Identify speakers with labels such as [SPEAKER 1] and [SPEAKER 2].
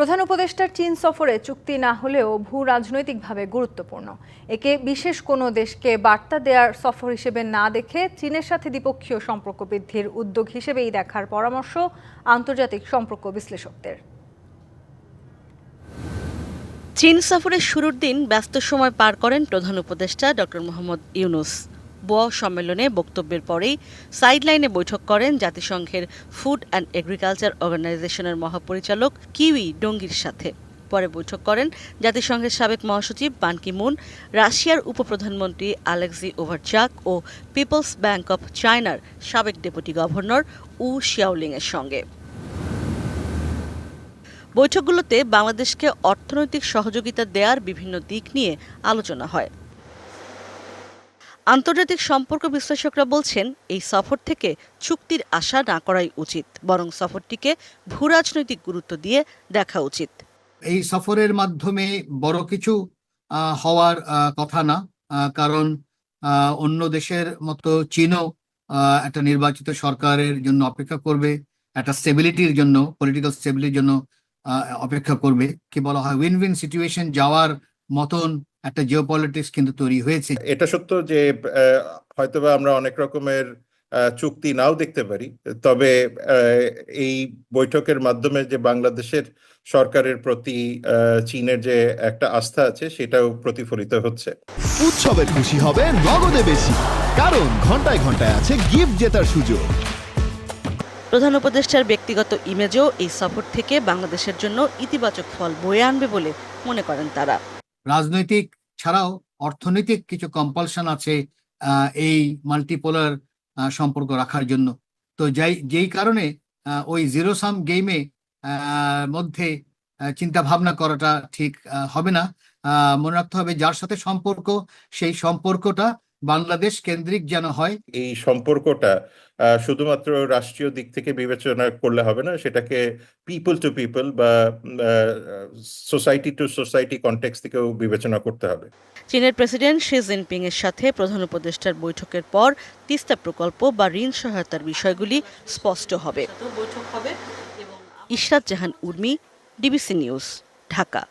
[SPEAKER 1] প্রধান উপদেষ্টার চীন সফরে চুক্তি না হলেও ভূ রাজনৈতিকভাবে গুরুত্বপূর্ণ। একে বিশেষ কোনো দেশকে বার্তা দেওয়ার সফর হিসেবে না দেখে চীনের সাথে দ্বিপক্ষীয় সম্পর্ক বৃদ্ধির উদ্যোগ হিসেবেই দেখার পরামর্শ আন্তর্জাতিক সম্পর্ক বিশ্লেষকদের।
[SPEAKER 2] চীন সফরের শুরুর দিন ব্যস্ত সময় পার করেন প্রধান উপদেষ্টা ডক্টর মোহাম্মদ ইউনুস। বোয়া সম্মেলনে বক্তব্যের পরেই সাইডলাইনে বৈঠক করেন জাতিসংঘের ফুড অ্যান্ড এগ্রিকালচার অর্গানাইজেশনের মহাপরিচালক কিউই ডঙ্গির সাথে। পরে বৈঠক করেন জাতিসংঘের সাবেক মহাসচিব বান কি মুন রাশিয়ার উপপ্রধানমন্ত্রী আলেক্সি ওভারচাক ও পিপলস ব্যাংক অব চায়নার সাবেক ডেপুটি গভর্নর উ শিয়াওলিং এর সঙ্গে। বৈঠকগুলোতে বাংলাদেশকে অর্থনৈতিক সহযোগিতা দেওয়ার বিভিন্ন দিক নিয়ে আলোচনা হয়। আন্তর্জাতিক সম্পর্ক বিশ্লেষকরা বলছেন, এই সফর থেকে চুক্তির আশা না করাই উচিত, বরং সফরটিকে ভূরাজনৈতিক গুরুত্ব দিয়ে দেখা উচিত।
[SPEAKER 3] এই সফরের মাধ্যমে বড় কিছু হওয়ার কথা না কারণ অন্য দেশের মতো চীনও একটা নির্বাচিত সরকারের জন্য অপেক্ষা করবে, একটা স্টেবিলিটির জন্য পলিটিক্যাল স্টেবিলিটির জন্য অপেক্ষা করবে। কি বলা হয় উইন উইন সিচুয়েশন যাওয়ার মতন একটা জিও পলিটিক্স কিন্তু তৈরি হয়েছে।
[SPEAKER 4] এটা সত্য যে হয়তোবা আমরা অনেক রকমের চুক্তি নাও দেখতে পারি তবে এই বৈঠকের মাধ্যমে যে বাংলাদেশের সরকারের প্রতি আহ, চীনের যে একটা আস্থা আছে সেটাও প্রতিফলিত হচ্ছে।
[SPEAKER 5] উৎসবের খুশি হবে নগদে বেশি কারণ ঘন্টায় ঘন্টায় আছে গিফট জেতার সুযোগ।
[SPEAKER 2] প্রধান উপদেষ্টার ব্যক্তিগত ইমেজও এই সফর থেকে বাংলাদেশের জন্য ইতিবাচক ফল বয়ে আনবে বলে মনে করেন তারা।
[SPEAKER 3] রাজনৈতিক ছাড়াও অর্থনৈতিক কিছু কম্পালশন আছে এই মাল্টিপোলার সম্পর্ক রাখার জন্য। তো যাই, যেই কারণে ওই জিরো সাম গেমে মধ্যে চিন্তা ভাবনা করাটা ঠিক হবে না। মনে রাখতে হবে যার সাথে সম্পর্ক, সেই সম্পর্কটা বাংলাদেশ কেন্দ্রিক যেন হয়।
[SPEAKER 4] এই সম্পর্কটা শুধুমাত্র রাষ্ট্রীয় দিক থেকে বিবেচনা করলে হবে না সেটাকে পিপল টু পিপল বা সোসাইটি টু সোসাইটি কনটেক্স থেকেও বিবেচনা করতে হবে।
[SPEAKER 2] চীনের প্রেসিডেন্ট শি জিনপিং এর সাথে প্রধান উপদেষ্টার বৈঠকের পর তিস্তা প্রকল্প বা ঋণ সহায়তার বিষয়গুলি স্পষ্ট হবে। Ishrat Jahan Urmi DBC News Dhaka.